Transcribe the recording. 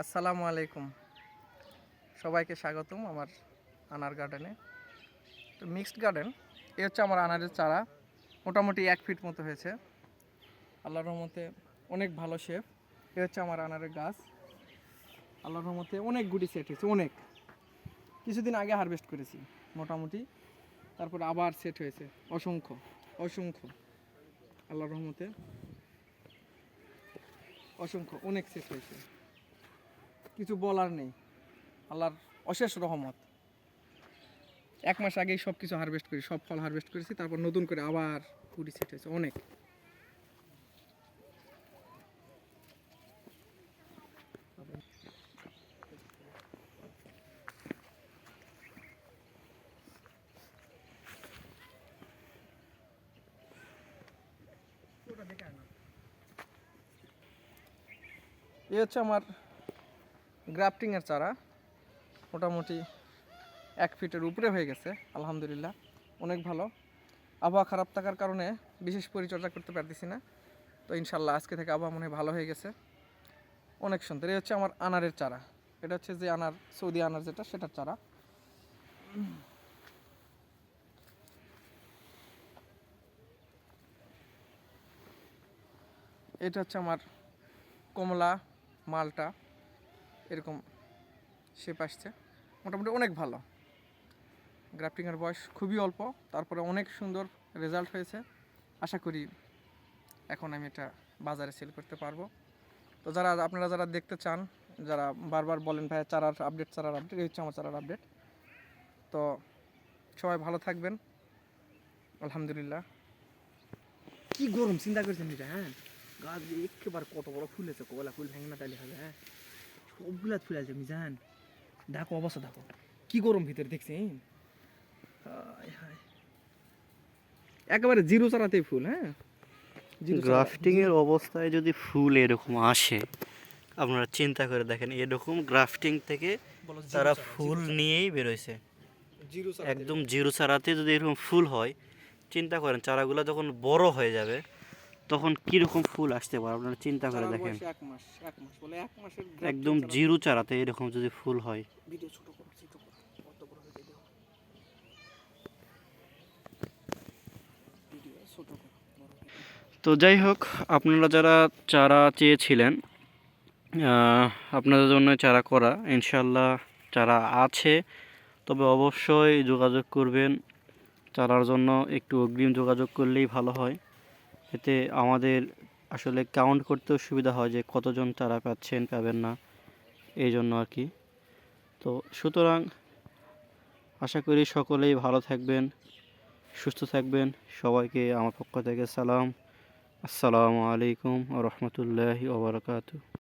আসসালামু আলাইকুম। সবাইকে স্বাগতম আমার আনার গার্ডেনে তো মিক্সড গার্ডেন এ হচ্ছে আমার আনারের চারা। মোটামুটি এক ফিট মতো হয়েছে। আল্লাহর রহমতে অনেক ভালো শেপ এ হচ্ছে আমার আনারের গাছ। আল্লাহর রহমতে অনেক গুটি সেট হয়েছে, অনেক। কিছুদিন আগে হারভেস্ট করেছি, মোটামুটি। তারপর আবার সেট হয়েছে, অসংখ্য অসংখ্য। আল্লাহর রহমতে অসংখ্য, অনেক সেট হয়েছে। কিছু বলার নেই। আল্লাহর অশেষ রহমত। এক মাস আগেই সব কিছু হারভেস্ট করি, সব ফল হারভেস্ট করেছি, তারপর নতুন করে আবার কুড়ি হয়েছে, অনেক। এই হচ্ছে আমার গ্রাফটিংয়ের চারা মোটামুটি এক ফিটের উপরে হয়ে গেছে, আলহামদুলিল্লাহ। অনেক ভালো। আবহাওয়া খারাপ থাকার কারণে বিশেষ পরিচর্যা করতে পারতেছি না। তো ইনশাল্লাহ আজকে থেকে আবহাওয়া মনে হয় ভালো হয়ে গেছে। অনেক সুন্দর। এই হচ্ছে আমার আনারের চারা। এটা হচ্ছে যে আনার, সৌদি আনার যেটা, সেটার চারা। এটা হচ্ছে আমার কমলা মালটা। এরকম শেপ আসছে। মোটামুটি অনেক ভালো। গ্রাফটিংয়ের বয়স খুবই অল্প, তারপরে অনেক সুন্দর রেজাল্ট হয়েছে। আশা করি এখন আমি এটা বাজারে সেল করতে পারব। তো যারা, আপনারা যারা দেখতে চান, যারা বারবার বলেন ভাই চারার আপডেট চারার আপডেট এই হচ্ছে আমার চারার আপডেট তো সবাই ভালো থাকবেন। আলহামদুলিল্লাহ। কি গরম, চিন্তা করছেন এটা হ্যাঁ? গাছ একেবারে কত বড় ফুল আছে কলা ফুল ভেঙে না তাহলে হবে হ্যাঁ? সবগুলা ফুল আছে মিজান দেখো অবস্থা দেখো। কি গরম ভিতরে দেখছেন। একেবারে জিরো ফুল হ্যাঁ? গ্রাফটিং এর অবস্থায় যদি ফুল এরকম আসে আপনারা চিন্তা করে দেখেন এরকম গ্রাফটিং থেকে তারা ফুল নিয়েই চারা একদম জিরো চারাতে যদি এরকম ফুল হয় চিন্তা করেন চারাগুলো যখন বড় হয়ে যাবে তখন কীরকম ফুল আসতে পারে? আপনারা চিন্তা করে দেখেন। এক মাস এক মাস বলে এক মাসের একদম জিরো চারাতে এরকম যদি ফুল হয়। তো যাই হোক আপনারা যারা চারা চেয়েছিলেন আপনাদের জন্য চারা করা ইনশাল্লাহ চারা আছে। তবে অবশ্যই যোগাযোগ করবেন। চারার জন্য একটু অগ্রিম যোগাযোগ করলেই ভালো হয়। এতে আমাদের আসলে কাউন্ট করতেও সুবিধা হয় যে কতজন তারা পাচ্ছেন পাবেন না, এই জন্য আর কি। তো সুতরাং আশা করি সকলেই ভালো থাকবেন, সুস্থ থাকবেন। সবাইকে আমার পক্ষ থেকে সালাম। আসসালামু আলাইকুম রহমতুল্লাহি ওবরাকাতু